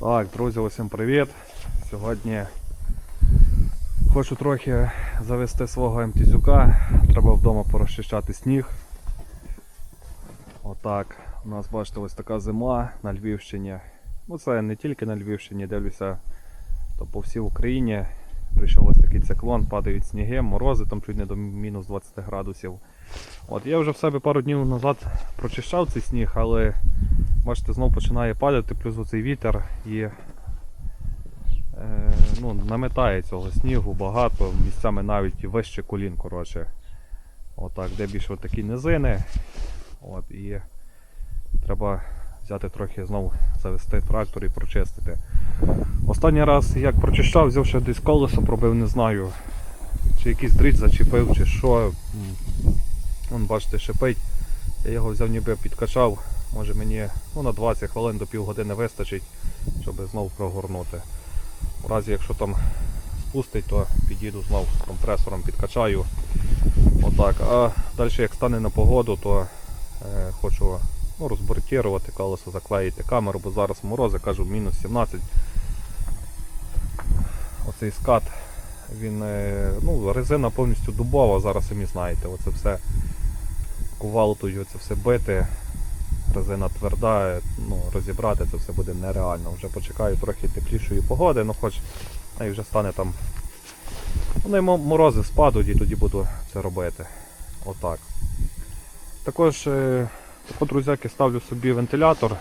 Так, друзі, усім привіт. Сьогодні хочу трохи завести свого МТЗюка. Треба вдома порозчищати сніг. Отак. У нас бачите ось така зима на Львівщині. Ну це не тільки на Львівщині, дивлюся, то по всій Україні. Прийшов ось такий циклон, падають сніги, морози там чуть не до мінус 20 градусів. От я вже в себе пару днів назад прочищав цей сніг, але бачите, знов починає падати, плюс оцей вітер і е, ну, наметає цього снігу багато, місцями навіть і вище колін. коротше. Отак, де більше такі низини. От, і треба взяти трохи знову завести трактор і прочистити. Останній раз як прочищав, взяв ще десь колесо пробив, не знаю. Чи якийсь дріт зачепив, чи що. Вон, бачите, шипить. Я його взяв ніби підкачав. Може мені ну, на 20 хвилин до півгодини вистачить, щоб знову прогорнути. У разі, якщо там спустить, то підійду знову компресором підкачаю. Отак. А далі як стане на погоду, то е, хочу ну, розбортувати колесо, заклеїти камеру, бо зараз морози, кажу, мінус 17. Оцей скат, він, е, ну, резина повністю дубова, зараз самі знаєте, оце все кувалдою це все бити. Резина тверда, ну, розібрати це все буде нереально. Вже почекаю трохи теплішої погоди, ну хоч і вже стане там. Вони морози спадуть і тоді буду це робити. Отак. Також, е, тако, друзяки, ставлю собі вентилятор.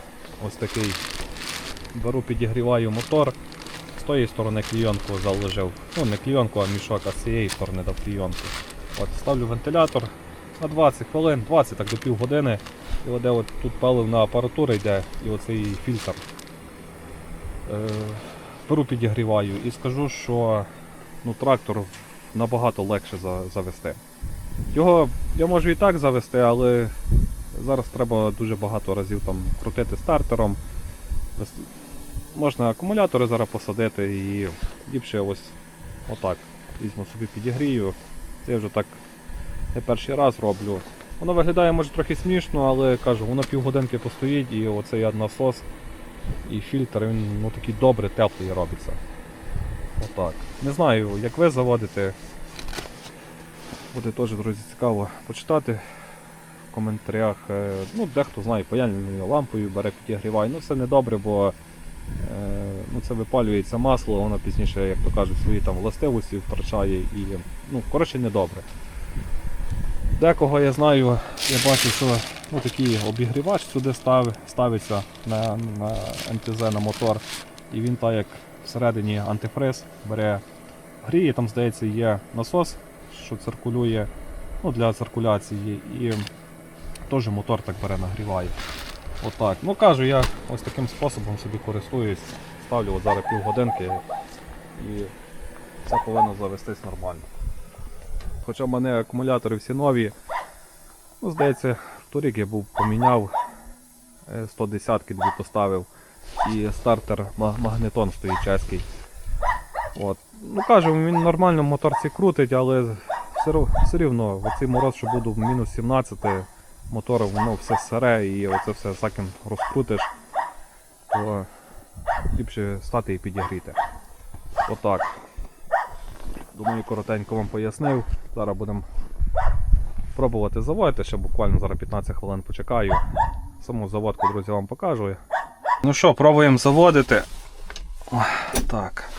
Ось такий. Беру, підігріваю мотор. З тої сторони клійонку заложив. Ну, не клійонку, а мішок, а з цієї сторони дав клійонку. От, ставлю вентилятор на 20 хвилин, 20 так до півгодини. І от де от тут паливна апаратура йде і оцей фільтр. Е, беру підігріваю і скажу, що ну, трактор набагато легше за, завести. Його я можу і так завести, але зараз треба дуже багато разів там крутити стартером. Можна акумулятори зараз посадити і ліпше ось отак. Візьму собі підігрію. Це я вже так не перший раз роблю. Воно виглядає може трохи смішно, але кажу, воно півгодинки постоїть і оцей насос і фільтр, він ну, такий добре, теплий робиться. Отак. Не знаю, як ви заводите. Буде теж, друзі, цікаво почитати в коментарях. Е, Ну, дехто знає, паяльною лампою бере підігріває. Ну це не добре, бо е, ну, це випалюється масло, воно пізніше, як то кажуть, свої там властивості втрачає і ну, коротше не добре. Декого я знаю, я бачу, що ну, такий обігрівач сюди став, ставиться на, на МТЗ на мотор. І він так як всередині антифриз бере гріє, там здається є насос, що циркулює ну, для циркуляції, і теж мотор так бере нагріває. Отак. Ну кажу, я ось таким способом собі користуюсь, ставлю от зараз півгодинки і все повинно завестись нормально. Хоча в мене акумулятори всі нові. Ну, здається, торік я був поміняв е, 110 дві поставив. І стартер магнетон стоїть чеський. От. Ну кажу, він нормально в моторці крутить, але все, все рівно в цей мороз, що буду в мінус 17 мотор, воно все сире і оце все всяким розкрутиш, то ліпше стати і підігріти. Отак. Думаю, коротенько вам пояснив. Зараз будемо пробувати заводити, ще буквально зараз 15 хвилин почекаю. Саму заводку, друзі, вам покажу. Ну що, пробуємо заводити. Так.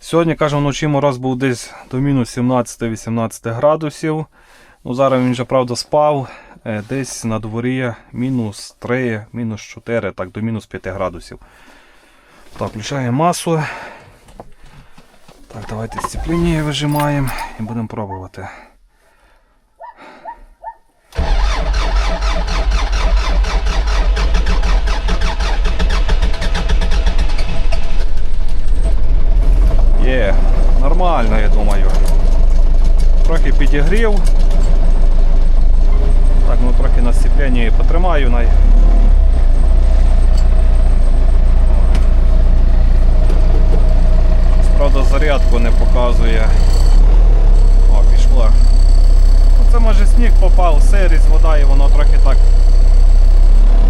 Сьогодні, кажу, вночі мороз був десь до мінус 17-18 градусів. Ну, зараз він вже, правда, спав. Е, Десь на дворі мінус 3, мінус 4, так, до мінус 5 градусів. Так, включаємо масу. Так, давайте сцепління вижимаємо і будемо пробувати. Є, нормально, я думаю. Трохи підігрів. Так, ну трохи на сцепленні потримаю. Най... Правда, зарядку не показує. О, пішла. Ну, це може сніг попав, сирість, вода і воно трохи так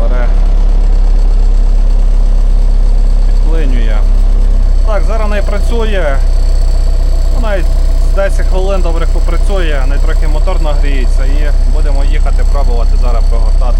бере. Підклинює. Так, зараз не працює. Ну, навіть з 10 хвилин добре попрацює, не трохи мотор нагріється і будемо їхати пробувати зараз прогортати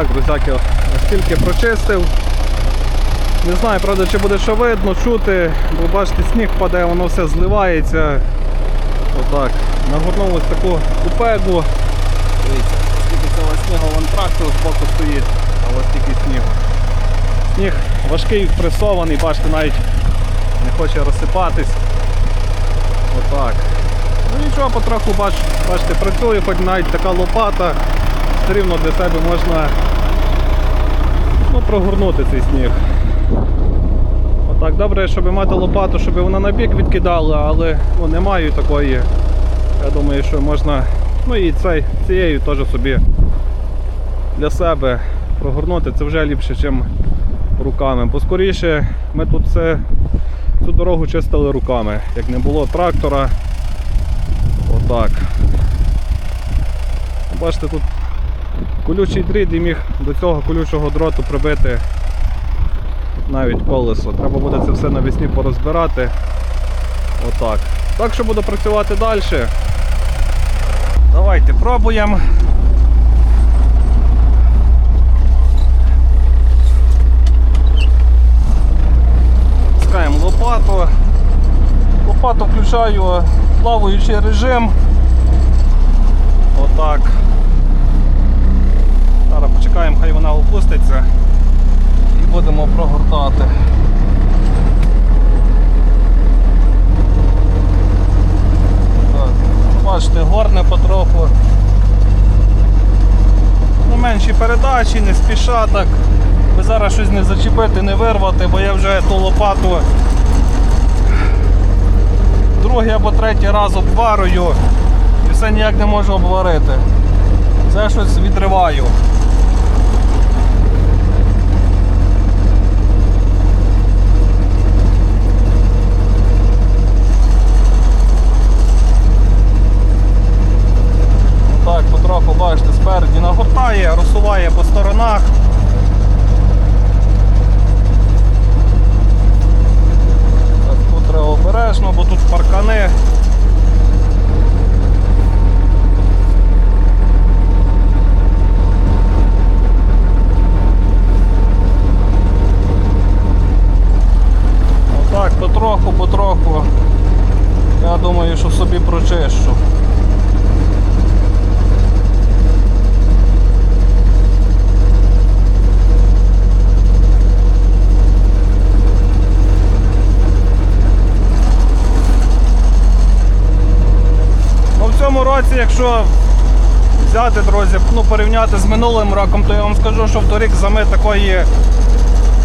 сніг. друзяки, настільки прочистив. Не знаю, правда, чи буде що видно, чути, бо бачите, сніг паде, воно все зливається. Отак. Нагорнув ось таку купегу. Дивіться, скільки цього снігу, вон трактор з боку стоїть, а ось тільки снігу. Сніг важкий, пресований, бачите, навіть не хоче розсипатись. Отак. Ну нічого, потроху бач, бачите, працює, хоч навіть така лопата, все рівно для себе можна ну, прогорнути цей сніг. Отак, добре, щоб мати лопату, щоб вона на бік відкидала, але ну, не маю такої. Я думаю, що можна ну і цей, цією теж собі для себе прогорнути. Це вже ліпше, ніж руками. Бо скоріше ми тут все, цю дорогу чистили руками. Як не було трактора. Отак. Бачите, тут колючий дріт і міг до цього колючого дроту прибити навіть колесо. Треба буде це все навесні порозбирати. Отак. Так що буду працювати далі. Давайте пробуємо. Пускаємо лопату. Лопату включаю плаваючий режим. Отак. Зараз почекаємо, хай вона опуститься і будемо прогортати. Так, Бачите, горне потроху. Ну, менші передачі, не спіша так. Би зараз щось не зачепити, не вирвати, бо я вже ту лопату другий або третій раз обварую і все ніяк не можу обварити. Це щось відриваю. Потроху бачите, спереді нагортає, розсуває по сторонах. Тут треба обережно, бо тут паркани. Отак, потроху, потроху. Я думаю, що собі прочищу. Ну, році, якщо взяти, друзі, ну, порівняти з минулим роком, то я вам скажу, що в торік зими такої,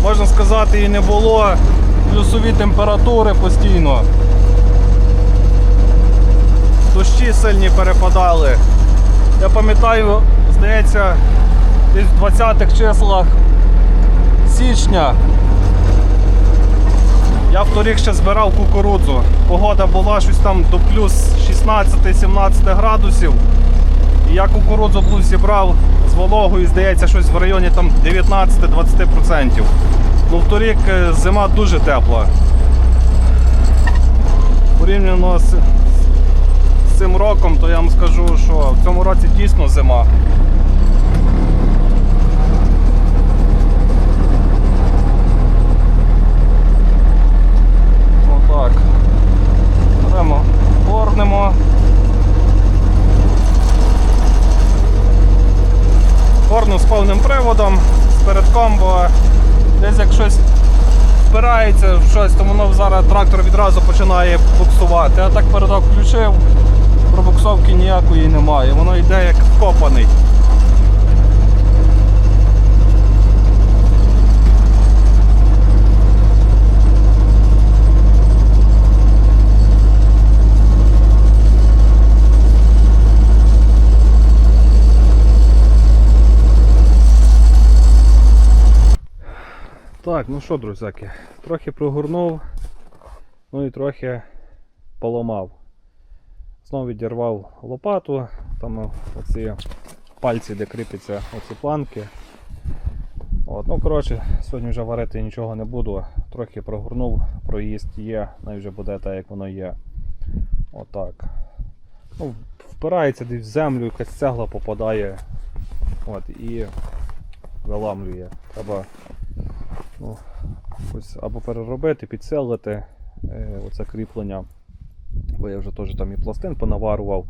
можна сказати, і не було. Плюсові температури постійно. Дощі сильні перепадали. Я пам'ятаю, здається, десь в 20-х числах січня я в торік ще збирав кукурудзу. Погода була щось там до плюс 16-17 градусів. І я кукурудзу був зібрав з вологою, здається, щось в районі там 19-20%. Ну, в торік е, зима дуже тепла. Порівняно з, з цим роком, то я вам скажу, що в цьому році дійсно зима. Отак. Беремо, горнемо. Горну з повним приводом, з передком, бо десь як щось впирається в щось, то воно зараз трактор відразу починає буксувати. А так передок включив, пробуксовки ніякої немає. Воно йде як вкопаний. Так, ну що, друзяки, трохи прогорнув, ну і трохи поламав. Знову відірвав лопату, там оці пальці, де кріпляться оці планки. От, ну коротше, сьогодні вже варити нічого не буду. Трохи прогорнув, проїзд є, навіть вже буде так, як воно є. Отак. Ну, впирається десь в землю, якась цегла попадає. От, і виламлює. Треба ну, ось або переробити, підсилити е, оце кріплення. Бо я вже теж там і пластин понаварував.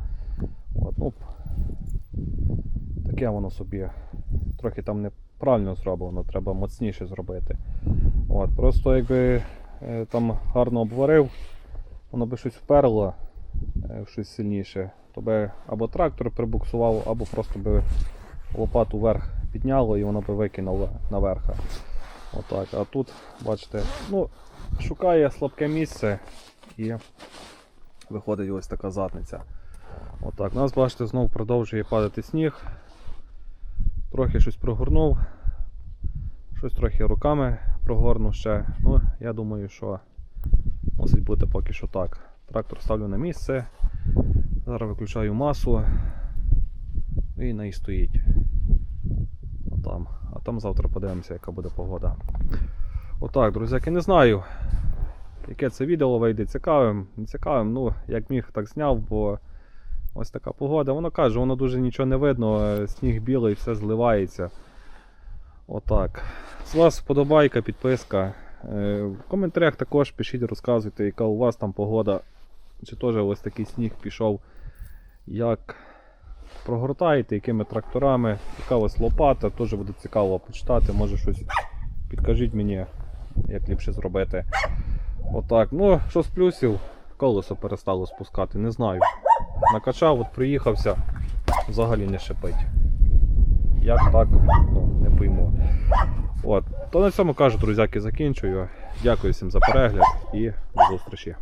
От, ну, таке воно собі трохи там неправильно зроблено, треба моцніше зробити. От, просто якби е, там гарно обварив, воно би щось вперло е, щось сильніше, то би або трактор прибуксував, або просто би лопату вверх підняло і воно би викинуло наверх. Отак. А тут, бачите, ну, шукає слабке місце і виходить ось така задниця. Отак. У нас, бачите, знову продовжує падати сніг. Трохи щось прогорнув. Щось трохи руками прогорну ще. Ну, я думаю, що мусить бути поки що так. Трактор ставлю на місце. Зараз виключаю масу. І неї стоїть. Отам. А там завтра подивимося, яка буде погода. Отак, друзяки, не знаю, яке це відео вийде цікавим, не цікавим. Ну, як міг, так зняв, бо ось така погода. Воно каже, воно дуже нічого не видно, сніг білий, все зливається. Отак. З вас вподобайка, підписка. Е, В коментарях також пишіть, розказуйте, яка у вас там погода. Чи теж ось такий сніг пішов. Як прогортаєте, якими тракторами, яка у вас лопата, теж буде цікаво почитати, може щось підкажіть мені, як ліпше зробити. Отак. Ну, що з плюсів, колесо перестало спускати, не знаю. Накачав, от приїхався, взагалі не шипить. Як так, ну, не пойму. От. То на цьому кажу, друзяки, закінчую. Дякую всім за перегляд і до зустрічі.